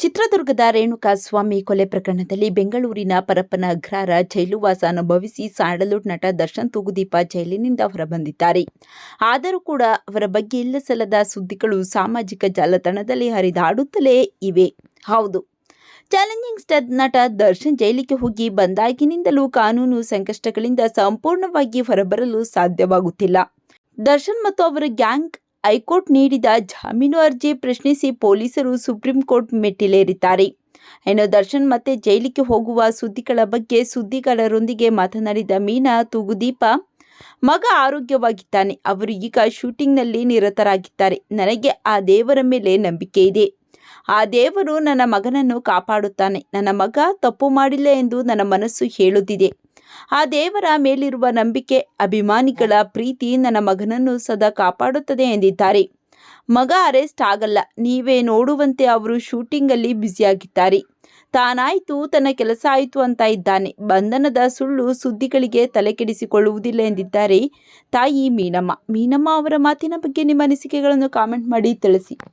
ಚಿತ್ರದುರ್ಗದ ರೇಣುಕಾಸ್ವಾಮಿ ಕೊಲೆ ಪ್ರಕರಣದಲ್ಲಿ ಬೆಂಗಳೂರಿನ ಪರಪ್ಪನ ಅಗ್ರಾರ ಜೈಲುವಾಸ ಅನುಭವಿಸಿ ಸ್ಯಾಂಡಲ್ವುಡ್ ನಟ ದರ್ಶನ್ ತೂಗುದೀಪ ಜೈಲಿನಿಂದ ಹೊರಬಂದಿದ್ದಾರೆ. ಆದರೂ ಕೂಡ ಅವರ ಬಗ್ಗೆ ಇಲ್ಲಸಲ್ಲದ ಸುದ್ದಿಗಳು ಸಾಮಾಜಿಕ ಜಾಲತಾಣದಲ್ಲಿ ಹರಿದಾಡುತ್ತಲೇ ಇವೆ. ಹೌದು. ಚಾಲೆಂಜಿಂಗ್ ಸ್ಟಾರ್ ನಟ ದರ್ಶನ್ ಜೈಲಿಗೆ ಹೋಗಿ ಬಂದಾಗಿನಿಂದಲೂ ಕಾನೂನು ಸಂಕಷ್ಟಗಳಿಂದ ಸಂಪೂರ್ಣವಾಗಿ ಹೊರಬರಲು ಸಾಧ್ಯವಾಗುತ್ತಿಲ್ಲ. ದರ್ಶನ್ ಮತ್ತು ಅವರ ಗ್ಯಾಂಗ್ ಹೈಕೋರ್ಟ್ ನೀಡಿದ ಜಾಮೀನು ಅರ್ಜಿ ಪ್ರಶ್ನಿಸಿ ಪೊಲೀಸರು ಸುಪ್ರೀಂ ಕೋರ್ಟ್ ಮೆಟ್ಟಿಲೇರಿದ್ದಾರೆ. ಇನ್ನು ದರ್ಶನ್ ಮತ್ತೆ ಜೈಲಿಗೆ ಹೋಗುವ ಸುದ್ದಿಗಳ ಬಗ್ಗೆ ಸುದ್ದಿಗಾರರೊಂದಿಗೆ ಮಾತನಾಡಿದ ಮೀನಾ ತೂಗುದೀಪ, ಮಗ ಆರೋಗ್ಯವಾಗಿದ್ದಾನೆ, ಅವರು ಈಗ ಶೂಟಿಂಗ್ನಲ್ಲಿ ನಿರತರಾಗಿದ್ದಾರೆ. ನನಗೆ ಆ ದೇವರ ಮೇಲೆ ನಂಬಿಕೆ ಇದೆ. ಆ ದೇವರು ನನ್ನ ಮಗನನ್ನು ಕಾಪಾಡುತ್ತಾನೆ. ನನ್ನ ಮಗ ತಪ್ಪು ಮಾಡಿಲ್ಲ ಎಂದು ನನ್ನ ಮನಸ್ಸು ಹೇಳುತ್ತಿದೆ. ಆ ದೇವರ ಮೇಲಿರುವ ನಂಬಿಕೆ ಅಭಿಮಾನಿಗಳ ಪ್ರೀತಿ ನನ್ನ ಮಗನನ್ನು ಸದಾ ಕಾಪಾಡುತ್ತದೆ ಎಂದಿದ್ದಾರೆ. ಮಗ ಅರೆಸ್ಟ್ ಆಗಲ್ಲ, ನೀವೇ ನೋಡುವಂತೆ ಅವರು ಶೂಟಿಂಗಲ್ಲಿ ಬ್ಯುಸಿಯಾಗಿದ್ದಾರೆ. ತಾನಾಯಿತು, ತನ್ನ ಕೆಲಸ ಆಯಿತು ಅಂತ ಇದ್ದಾನೆ. ಬಂಧನದ ಸುಳ್ಳು ಸುದ್ದಿಗಳಿಗೆ ತಲೆಕೆಡಿಸಿಕೊಳ್ಳುವುದಿಲ್ಲ ಎಂದಿದ್ದಾರೆ ತಾಯಿ ಮೀನಮ್ಮ. ಮೀನಮ್ಮ ಅವರ ಮಾತಿನ ಬಗ್ಗೆ ನಿಮ್ಮ ಅನಿಸಿಕೆಗಳನ್ನು ಕಾಮೆಂಟ್ ಮಾಡಿ ತಿಳಿಸಿ.